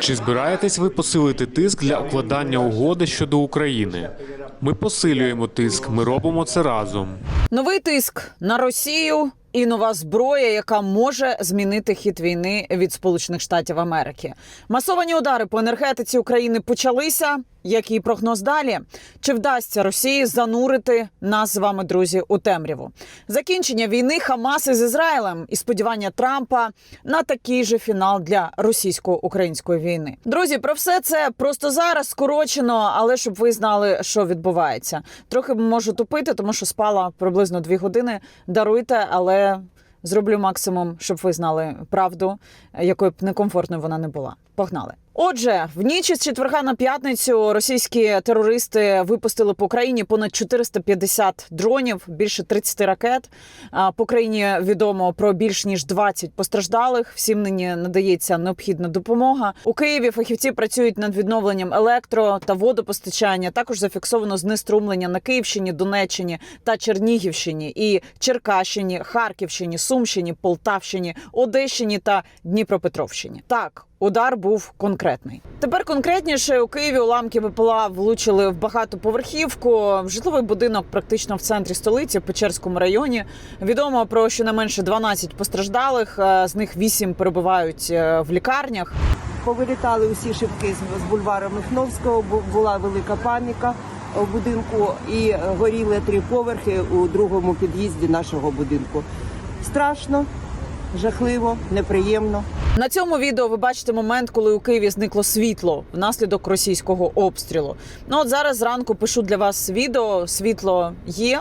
Чи збираєтесь ви посилити тиск для укладання угоди щодо України? Ми посилюємо тиск, ми робимо це разом. Новий тиск на Росію і нова зброя, яка може змінити хід війни від Сполучених Штатів Америки. Масовані удари по енергетиці України почалися. Який прогноз далі? Чи вдасться Росії занурити нас з вами, друзі, у темряву? Закінчення війни Хамас із Ізраїлем і сподівання Трампа на такий же фінал для російсько-української війни. Друзі, про все це просто зараз скорочено, але щоб ви знали, що відбувається. Трохи можу тупити, тому що спала приблизно дві години. Даруйте, але зроблю максимум, щоб ви знали правду, якою б некомфортною вона не була. Погнали. Отже, в ніч із четверга на п'ятницю російські терористи випустили по Україні понад 450 дронів, більше 30 ракет. По країні відомо про більш ніж 20 постраждалих. Всім нині надається необхідна допомога. У Києві фахівці працюють над відновленням електро та водопостачання. Також зафіксовано знеструмлення на Київщині, Донеччині та Чернігівщині і Черкащині, Харківщині, Сумщині, Полтавщині, Одещині та Дніпропетровщині. Так. Удар був конкретний. Тепер конкретніше у Києві уламки БПЛА влучили в багатоповерхівку, житловий будинок практично в центрі столиці, в Печерському районі. Відомо про щонайменше 12 постраждалих. е, З них 8 перебувають е, в лікарнях. Повилітали усі шибки з- бульвару Михновського. бу- Була велика паніка в будинку і е, горіли три поверхи у другому під'їзді нашого будинку. Страшно, жахливо, неприємно. На цьому відео ви бачите момент, коли у Києві зникло світло внаслідок російського обстрілу. Ну от зараз зранку пишу для вас відео. Світло є,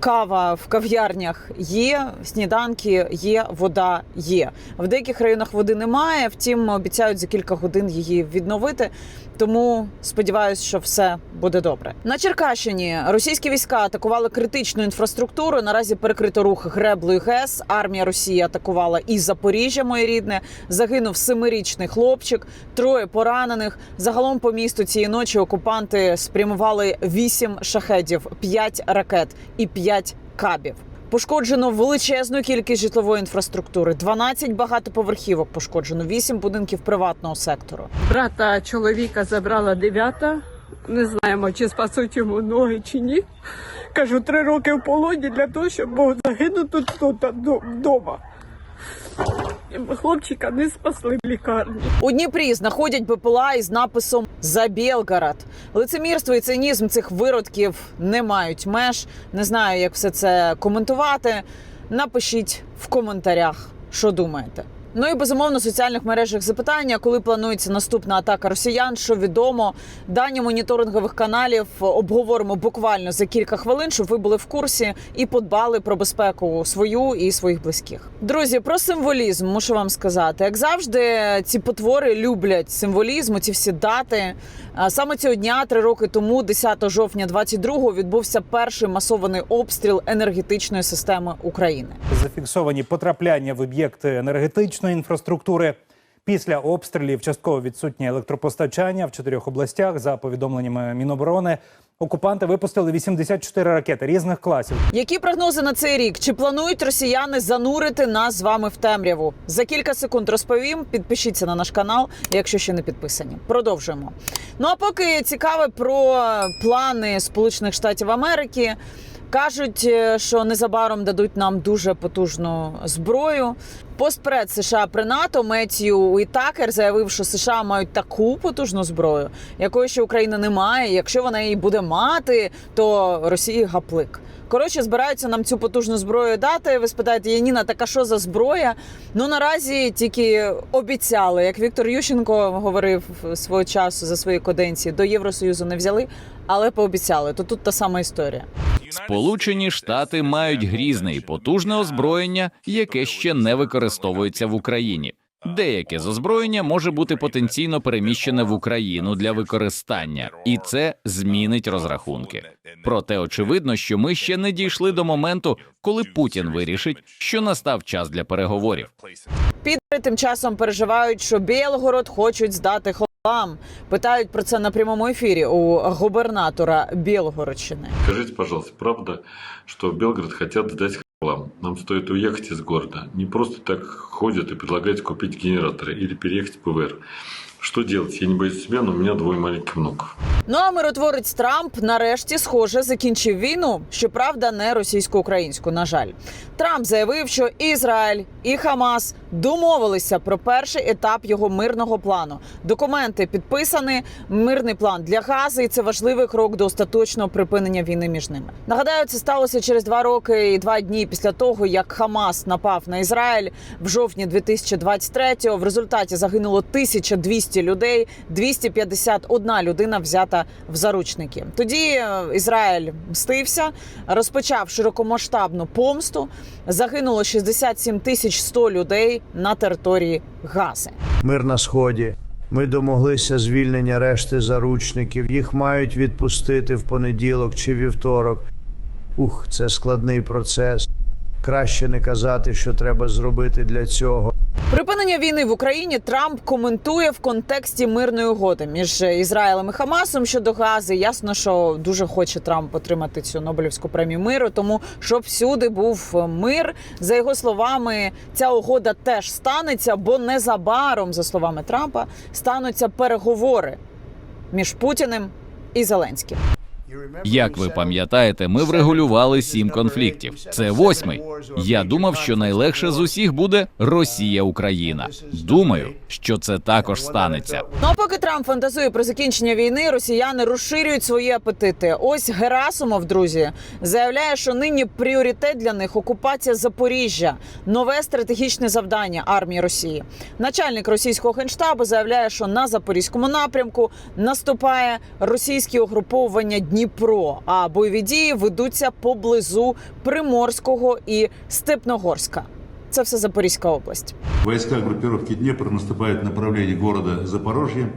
кава в кав'ярнях є, сніданки є, вода є. В деяких районах води немає. Втім, обіцяють за кілька годин її відновити. Тому сподіваюся, що все буде добре. На Черкащині російські війська атакували критичну інфраструктуру. Наразі перекрито рух греблою ГЕС. Армія Росії атакувала і Запоріжжя, моє рідне. Загинув семирічний хлопчик, троє поранених. Загалом по місту цієї ночі окупанти спрямували вісім шахедів, п'ять ракет і п'ять кабів. Пошкоджено величезну кількість житлової інфраструктури, 12 багатоповерхівок пошкоджено, 8 будинків приватного сектору. Брата чоловіка забрала дев'ята. Не знаємо, чи спасуть йому ноги чи ні. Кажу, три роки в полоні для того, щоб був загинув тут, тут вдома. Хлопчика не спасли в лікарні. У Дніпрі знаходять БПЛА із написом за Білгород. Лицемірство і цинізм цих виродків не мають меж. Не знаю, як все це коментувати. Напишіть в коментарях, що думаєте. Ну і безумовно в соціальних мережах запитання, коли планується наступна атака росіян, що відомо. Дані моніторингових каналів обговоримо буквально за кілька хвилин, щоб ви були в курсі і подбали про безпеку свою і своїх близьких. Друзі, про символізм мушу вам сказати. Як завжди, ці потвори люблять символізм, ці всі дати. Саме цього дня, три роки тому, 10 жовтня 22-го, відбувся перший масований обстріл енергетичної системи України. зафіксовані потрапляння в об'єкти енергетичної інфраструктури. Після обстрілів частково відсутнє електропостачання в чотирьох областях. За повідомленнями Міноборони, окупанти випустили 84 ракети різних класів. Які прогнози на цей рік? Чи планують росіяни занурити нас з вами в темряву? За кілька секунд розповім. Підпишіться на наш канал, якщо ще не підписані. Продовжуємо. Ну а поки цікаве про плани Сполучених Штатів Америки. Кажуть, е, що незабаром дадуть нам дуже потужну зброю. Постпред США при НАТО Меттью Уітакер заявив, що США мають таку потужну зброю, якої ще Україна не має. Якщо вона її буде мати, то Росії гаплик. Коротше, збираються нам цю потужну зброю дати. Ви спитаєте, Яніна, така що за зброя? Ну наразі тільки обіцяли, як Віктор Ющенко говорив свого часу за свої каденції, до Євросоюзу не взяли, але пообіцяли. То тут та сама історія. Сполучені Штати мають грізне і потужне озброєння, яке ще не використовується в Україні. Деяке з озброєння може бути потенційно переміщене в Україну для використання, і це змінить розрахунки. Проте очевидно, що ми ще не дійшли до моменту, коли Путін вирішить, що настав час для переговорів. Підери тим часом переживають, що Білгород хочуть здати холам. Питають про це на прямому ефірі у губернатора Білгородщини. Скажите, пожалуйста, правда, что в Белгород хотят сдать Нам стоит уехать из города. Не просто так ходят и предлагают купить генераторы или переехать в ПВР. Что делать? Я не боюсь себя, но у меня двое маленьких внуков. Ну а миротворець Трамп нарешті, схоже, закінчив війну. Щоправда, не російсько-українську. На жаль, Трамп заявив, що Ізраїль і Хамас домовилися про перший етап його мирного плану. Документи підписані. Мирний план для Гази, і це важливий крок до остаточного припинення війни між ними. Нагадаю, це сталося через два роки і два дні після того, як Хамас напав на Ізраїль в жовтні 2023-го. В результаті загинуло 1200 людей, 251 людина взята в заручники. Тоді е, Ізраїль мстився, розпочав широкомасштабну помсту. Загинуло 67 тисяч 100 людей на території Гази. Мир на сході. Ми домоглися звільнення решти заручників. Їх мають відпустити в понеділок чи вівторок. Ух, це складний процес. Краще не казати, що треба зробити для цього. Припинення війни в Україні Трамп коментує в контексті мирної угоди між Ізраїлем і Хамасом щодо Гази. Ясно, що дуже хоче Трамп отримати цю Нобелівську премію миру, тому щоб всюди був мир. За його словами, ця угода теж станеться, бо незабаром, за словами Трампа, стануться переговори між Путіним і Зеленським. Як ви пам'ятаєте, ми врегулювали сім конфліктів. Це восьмий. Я думав, що найлегше з усіх буде Росія-Україна. Думаю, що це також станеться. Ну а поки Трамп фантазує про закінчення війни, росіяни розширюють свої апетити. Ось Герасимов, друзі, заявляє, що нині пріоритет для них окупація Запоріжжя, нове стратегічне завдання армії Росії. Начальник російського генштабу заявляє, що на запорізькому напрямку наступає російське угруповування Дніпро, а бойові дії ведуться поблизу Приморського і Степногорська. Це все Запорізька область. Войска группировки Днепр наступают в направлении города Запорожье.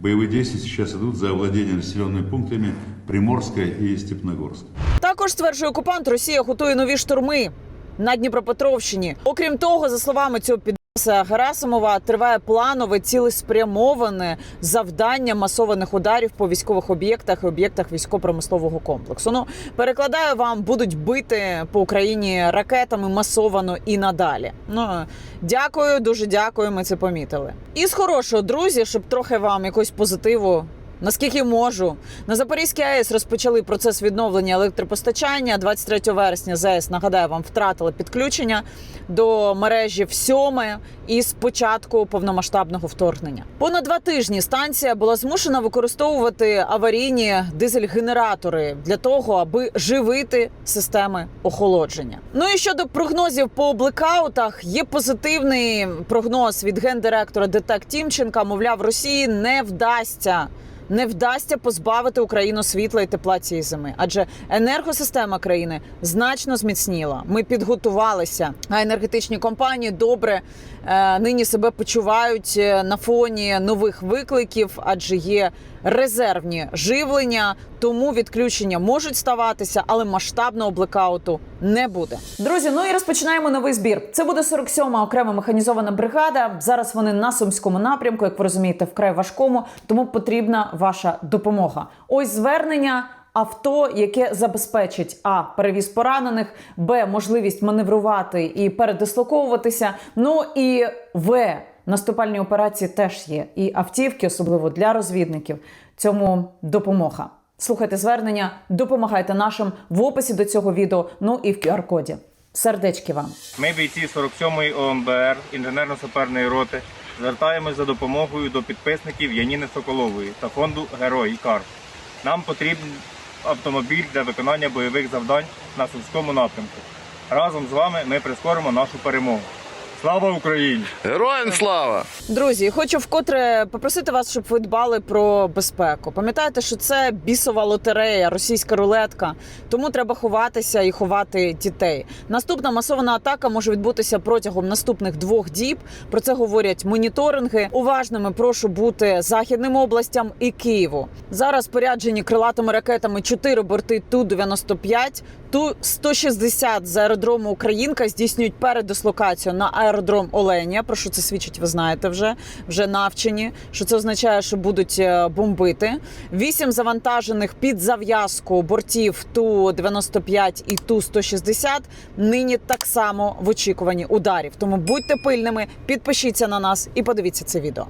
Боевые действия сейчас идут за овладение населенными пунктами Приморска и Степногорска. Також стверджує окупант, Росія готує нові штурми на Дніпропетровщині. Окрім того, за словами цього підроса Герасимова, триває планове цілеспрямоване завдання масованих ударів по військових об'єктах і об'єктах військово-промислового комплексу. Ну перекладаю вам, будуть бити по Україні ракетами масовано і надалі. Ну дякую, дуже дякую. Ми це помітили. І з хорошого друзі, щоб трохи вам якось позитиву Наскільки можу, на Запорізькій АЕС розпочали процес відновлення електропостачання. 23 вересня ЗАЕС, нагадаю, вам втратили підключення до мережі в сьоме із початку повномасштабного вторгнення. Понад два тижні станція була змушена використовувати аварійні дизель-генератори для того, аби живити системи охолодження. Ну і щодо прогнозів по блекаутах, є позитивний прогноз від гендиректора ДТЕК Тімченка. Мовляв, Росії не вдасться не вдасться позбавити Україну світла і тепла цієї зими, адже енергосистема країни значно зміцніла. Ми підготувалися. А енергетичні компанії добре е, нині себе почувають е, на фоні нових викликів, адже є резервні живлення, тому відключення можуть ставатися, але масштабного блекауту не буде. Друзі, ну і розпочинаємо новий збір. Це буде 47-ма окрема механізована бригада. Зараз вони на сумському напрямку, як ви розумієте, вкрай важкому, тому потрібна ваша допомога. Ось звернення. Авто, яке забезпечить а перевіз поранених, б можливість маневрувати і передислоковуватися. Ну і в наступальні операції теж є. І автівки, особливо для розвідників, цьому допомога. Слухайте звернення, допомагайте нашим в описі до цього відео. Ну і в QR-коді. Сердечки вам. Ми, бійці 47-ї ОМБР інженерно-саперної роти, звертаємось за допомогою до підписників Яніни Соколової та фонду Герой Кар. Нам потрібен автомобіль для виконання бойових завдань на Сумському напрямку. Разом з вами ми прискоримо нашу перемогу. Слава Україні! Героям слава! Друзі, хочу вкотре попросити вас, щоб ви дбали про безпеку. Пам'ятайте, що це бісова лотерея, російська рулетка. Тому треба ховатися і ховати дітей. Наступна масована атака може відбутися протягом наступних двох діб. Про це говорять моніторинги. Уважними прошу бути західним областям і Києву. Зараз поряджені крилатими ракетами 4 борти ту 95 ту 160 з аеродрому Українка здійснюють передислокацію на аеропорт аеродром Оленя. Про що це свідчить? Ви знаєте вже вже навчені. Що це означає, що будуть е, бомбити. Вісім завантажених під зав'язку бортів ту 95 і ту 160 нині так само в очікуванні ударів. Тому будьте пильними, підпишіться на нас і подивіться це відео.